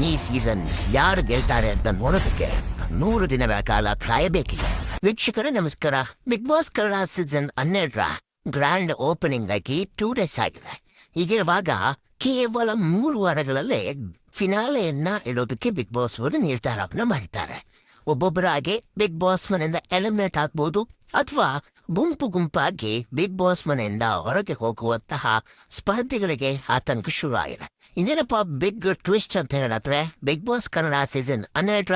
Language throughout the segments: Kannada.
ಈ ಸೀಸನ್ ಯಾರು ಗೆಲ್ತಾರೆ ಅಂತ ನೋಡೋದಕ್ಕೆ ನೂರು ದಿನಗಳ ಕಾಲ ಕಾಯಬೇಕಿದೆ ವೀಕ್ಷಕರೇ, ನಮಸ್ಕಾರ. ಬಿಗ್ ಬಾಸ್ ಕನ್ನಡ ಸೀಸನ್ ಹನ್ನೆರಡರ ಗ್ರ್ಯಾಂಡ್ ಓಪನಿಂಗ್ ಆಗಿ ಟೂ ಡೇಸ್ ಆಗಿದೆ. ಹೀಗಿರುವಾಗ ಕೇವಲ ಮೂರು ವಾರಗಳಲ್ಲಿ ಫಿನಾಲೆಯನ್ನ ಇಡೋದಕ್ಕೆ ಬಿಗ್ ಬಾಸ್ ಅವರು ನಿರ್ಧಾರವನ್ನು ಮಾಡಿದ್ದಾರೆ. ಒಬ್ಬೊಬ್ಬರಾಗಿ ಬಿಗ್ ಬಾಸ್ ಮನೆಯಿಂದ ಎಲಿಮಿನೇಟ್ ಆಗ್ಬೋದು ಅಥವಾ ಗುಂಪು ಗುಂಪಾಗಿ ಬಿಗ್ ಬಾಸ್ ಮನೆಯಿಂದ ಹೊರಗೆ ಹೋಗುವಂತಹ ಸ್ಪರ್ಧಿಗಳಿಗೆ ಆತಂಕ ಶುರುವಾಗಿದೆ. ಇದೇನಪ್ಪ ಬಿಗ್ ಟ್ವಿಸ್ಟ್ ಅಂತ ಹೇಳಿದ್ರೆ ಬಿಗ್ ಬಾಸ್ ಕನ್ನಡ ಸೀಸನ್ ಹನ್ನೆರಡರ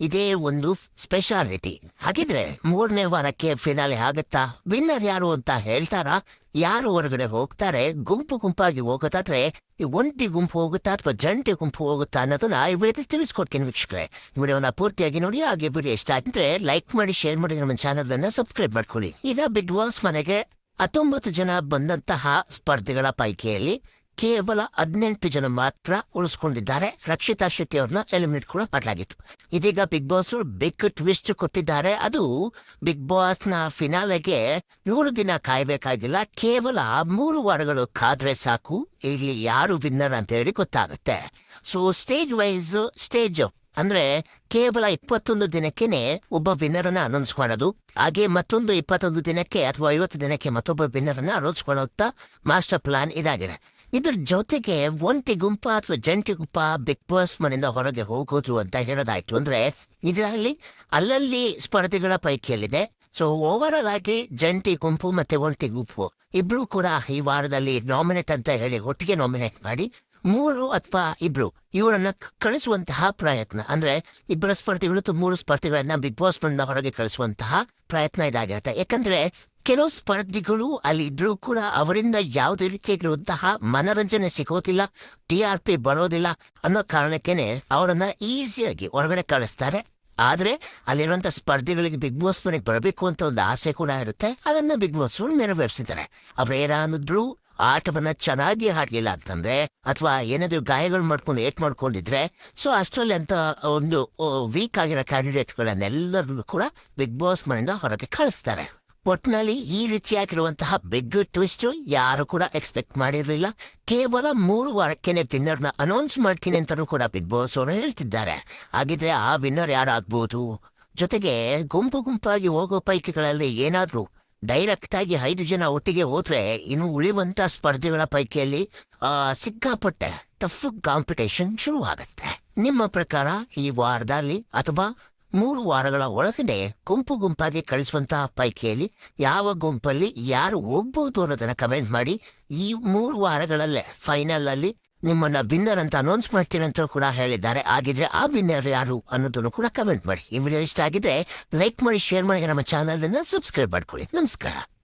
ಇದೇ ಒಂದು ಸ್ಪೆಷಾಲಿಟಿ. ಹಾಗಿದ್ರೆ ಮೂರನೇ ವಾರಕ್ಕೆ ಫಿನಾಲೆ ಆಗುತ್ತಾ? ವಿನ್ನರ್ ಯಾರು ಅಂತ ಹೇಳ್ತಾರಾ? ಯಾರು ಹೊರಗಡೆ ಹೋಗ್ತಾರೆ? ಗುಂಪು ಗುಂಪಾಗಿ ಹೋಗೋದಾದ್ರೆ ಈ ಒಂಟಿ ಗುಂಪು ಹೋಗುತ್ತಾ ಅಥವಾ ಜಂಟಿ ಗುಂಪು ಹೋಗುತ್ತಾ ಅನ್ನೋದನ್ನ ಈ ವಿಡಿಯೋದಲ್ಲಿ ತಿಳಿಸ್ಕೊಡ್ತೀನಿ ವೀಕ್ಷಕರೇ. ವಿಡಿಯೋನ ಪೂರ್ತಿಯಾಗಿ ನೋಡಿ, ಹಾಗೆ ವಿಡಿಯೋ ಇಷ್ಟ ಆಗಿದ್ರೆ ಲೈಕ್ ಮಾಡಿ ಶೇರ್ ಮಾಡಿ ನಮ್ಮ ಚಾನಲ್ ಅನ್ನ ಸಬ್ಸ್ಕ್ರೈಬ್ ಮಾಡ್ಕೊಳ್ಳಿ. ಈಗ ಬಿಗ್ ಬಾಸ್ ಮನೆಗೆ ಹತ್ತೊಂಬತ್ತು ಜನ ಬಂದಂತಹ ಸ್ಪರ್ಧಿಗಳ ಪೈಕಿಯಲ್ಲಿ ಕೇವಲ ಹದಿನೆಂಟು ಜನ ಮಾತ್ರ ಉಳಿಸ್ಕೊಂಡಿದ್ದಾರೆ. ರಕ್ಷಿತಾ ಶೆಟ್ಟಿ ಅವ್ರನ್ನ ಎಲಿಮಿನೇಟ್ ಕೂಡ ಮಾಡಲಾಗಿತ್ತು. ಇದೀಗ ಬಿಗ್ ಬಾಸ್ ಬಿಗ್ ಟ್ವಿಸ್ಟ್ ಕೊಟ್ಟಿದ್ದಾರೆ. ಅದು ಬಿಗ್ ಬಾಸ್ನ ಫಿನಾಲೆಗೆ ಏಳು ದಿನ ಕಾಯ್ಬೇಕಾಗಿಲ್ಲ. ಕೇವಲ ಮೂರು ವಾರಗಳು ಕಾದ್ರೆ ಸಾಕು. ಇಲ್ಲಿ ಯಾರು ವಿನ್ನರ್ ಅಂತ ಹೇಳಿ ಗೊತ್ತಾಗುತ್ತೆ. ಸೊ ಸ್ಟೇಜ್ ವೈಸ್ ಸ್ಟೇಜ್ ಅಂದ್ರೆ ಕೇವಲ ಇಪ್ಪತ್ತೊಂದು ದಿನಕ್ಕೇನೆ ಒಬ್ಬ ವಿನ್ನರ್ ಅನ್ನ ಅನೌನ್ಸ್ ಮಾಡೋದು ಹಾಗೆ ಮತ್ತೊಂದು ಇಪ್ಪತ್ತೊಂದು ದಿನಕ್ಕೆ ಅಥವಾ ಐವತ್ತು ದಿನಕ್ಕೆ ಮತ್ತೊಬ್ಬ ವಿನ್ನರ್ ಅನ್ನ ಮಾಡೋಂತ ಮಾಸ್ಟರ್ ಪ್ಲಾನ್ ಇದಾಗಿದೆ. ಇದ್ರ ಜೊತೆಗೆ ಒಂಟಿ ಗುಂಪ ಅಥವಾ ಜಂಟಿ ಗುಂಪ ಬಿಗ್ ಬಾಸ್ ಮನೆಯಿಂದ ಹೊರಗೆ ಹೋಗೋದು ಅಂತ ಹೇಳೋದಾಯ್ತು. ಅಂದ್ರೆ ಇದರಲ್ಲಿ ಅಲ್ಲಲ್ಲಿ ಸ್ಪರ್ಧೆಗಳ ಪೈಕಿಯಲ್ಲಿದೆ. ಸೊ ಓವರ್ ಆಗಿ ಜಂಟಿ ಗುಂಪು ಮತ್ತೆ ಒಂಟಿ ಗುಂಪು ಇಬ್ರು ಕೂಡ ಈ ವಾರದಲ್ಲಿ ನಾಮಿನೇಟ್ ಅಂತ ಹೇಳಿ ಒಟ್ಟಿಗೆ ನಾಮಿನೇಟ್ ಮಾಡಿ ಮೂರು ಅಥವಾ ಇಬ್ರು. ಇವರನ್ನ ಕಳಿಸುವಂತಹ ಪ್ರಯತ್ನ. ಅಂದ್ರೆ ಇಬ್ಬರ ಸ್ಪರ್ಧಿಗಳು ಮೂರು ಸ್ಪರ್ಧಿಗಳನ್ನ ಬಿಗ್ ಬಾಸ್ ಮನೆಯಿಂದ ಹೊರಗೆ ಕಳಿಸುವಂತಹ ಪ್ರಯತ್ನ ಇದಾಗಿರುತ್ತೆ. ಯಾಕಂದ್ರೆ ಕೆಲವು ಸ್ಪರ್ಧಿಗಳು ಅಲ್ಲಿ ಇದ್ರೂ ಕೂಡ ಅವರಿಂದ ಯಾವುದೇ ರೀತಿಯಾಗಿರುವಂತಹ ಮನರಂಜನೆ ಸಿಗೋದಿಲ್ಲ, ಟಿ ಆರ್ ಪಿ ಬರೋದಿಲ್ಲ ಅನ್ನೋ ಕಾರಣಕ್ಕೇನೆ ಅವರನ್ನ ಈಸಿಯಾಗಿ ಹೊರಗಡೆ ಕಳಿಸ್ತಾರೆ. ಆದ್ರೆ ಅಲ್ಲಿರುವಂಥ ಸ್ಪರ್ಧಿಗಳಿಗೆ ಬಿಗ್ ಬಾಸ್ ಮನೆಗೆ ಬರಬೇಕು ಅಂತ ಒಂದು ಆಸೆ ಕೂಡ ಇರುತ್ತೆ. ಅದನ್ನ ಬಿಗ್ ಬಾಸ್ ಅವರು ನೆರವೇರಿಸಿದ್ದಾರೆ ಅವ್ರೇನಾದ್ರು ಆಟವನ್ನ ಚೆನ್ನಾಗಿ ಆಡ್ಲಿಲ್ಲ ಅಂತಂದ್ರೆ ಅಥವಾ ಏನಾದ್ರು ಗಾಯಗಳು ಮಾಡ್ಕೊಂಡು ಏಟ್ ಮಾಡ್ಕೊಂಡಿದ್ರೆ, ಸೊ ಅಷ್ಟರಲ್ಲಿ ಅಂತ ಒಂದು ವೀಕ್ ಆಗಿರೋ ಕ್ಯಾಂಡಿಡೇಟ್ಗಳನ್ನೆಲ್ಲರನ್ನು ಕೂಡ ಬಿಗ್ ಬಾಸ್ ಮನೆಯಿಂದ ಹೊರಗೆ ಕಳಿಸ್ತಾರೆ. ಒಟ್ನಲ್ಲಿ ಈ ರೀತಿಯಾಗಿರುವಂತಹ ಬಿಗ್ ಟ್ವಿಸ್ಟ್ ಯಾರು ಕೂಡ ಎಕ್ಸ್ಪೆಕ್ಟ್ ಮಾಡಿರಲಿಲ್ಲ. ಕೇವಲ ಮೂರು ವಾರಕ್ಕೇನೆ ವಿನ್ನರ್ನ ಅನೌನ್ಸ್ ಮಾಡ್ತೀನಿ ಅಂತಲೂ ಕೂಡ ಬಿಗ್ ಬಾಸ್ ಅವರು ಹೇಳ್ತಿದ್ದಾರೆ. ಹಾಗಿದ್ರೆ ಆ ವಿನ್ನರ್ ಯಾರಾಗ್ಬೋದು? ಜೊತೆಗೆ ಗುಂಪು ಗುಂಪಾಗಿ ಹೋಗೋ ಪೈಕಿಗಳಲ್ಲಿ ಏನಾದ್ರೂ ಡೈರೆಕ್ಟ್ ಆಗಿ ಐದು ಜನ ಒಟ್ಟಿಗೆ ಹೋದ್ರೆ ಇನ್ನು ಉಳಿವಂಥ ಸ್ಪರ್ಧೆಗಳ ಪೈಕಿಯಲ್ಲಿ ಸಿಕ್ಕಾಪಟ್ಟೆ ಟಫ್ ಕಾಂಪಿಟೇಷನ್ ಶುರುವಾಗುತ್ತೆ. ನಿಮ್ಮ ಪ್ರಕಾರ ಈ ವಾರದಲ್ಲಿ ಅಥವಾ ಮೂರು ವಾರಗಳ ಒಳಗಡೆ ಗುಂಪು ಗುಂಪಾಗಿ ಕಳಿಸುವಂತಹ ಪೈಕಿಯಲ್ಲಿ ಯಾವ ಗುಂಪಲ್ಲಿ ಯಾರು ಹೋಗ್ಬೋದು ಅನ್ನೋದನ್ನ ಕಮೆಂಟ್ ಮಾಡಿ ಈ ಮೂರು ವಾರಗಳಲ್ಲೇ ಫೈನಲ್ ಅಲ್ಲಿ ನಿಮ್ಮನ್ನ ವಿನ್ನರ್ ಅಂತ ಅನೌನ್ಸ್ ಮಾಡ್ತೀನಿ ಅಂತ ಕೂಡ ಹೇಳಿದ್ದಾರೆ. ಆಗಿದ್ರೆ ಆ ವಿನ್ನರ್ ಯಾರು ಅನ್ನೋದನ್ನು ಕೂಡ ಕಮೆಂಟ್ ಮಾಡಿ. ಈ ವಿಡಿಯೋ ಇಷ್ಟ ಆಗಿದ್ರೆ ಲೈಕ್ ಮಾಡಿ ಶೇರ್ ಮಾಡಿ, ನಮ್ಮ ಚಾನಲ್ ಅನ್ನ ಸಬ್ಸ್ಕ್ರೈಬ್ ಮಾಡ್ಕೊಳ್ಳಿ. ನಮಸ್ಕಾರ.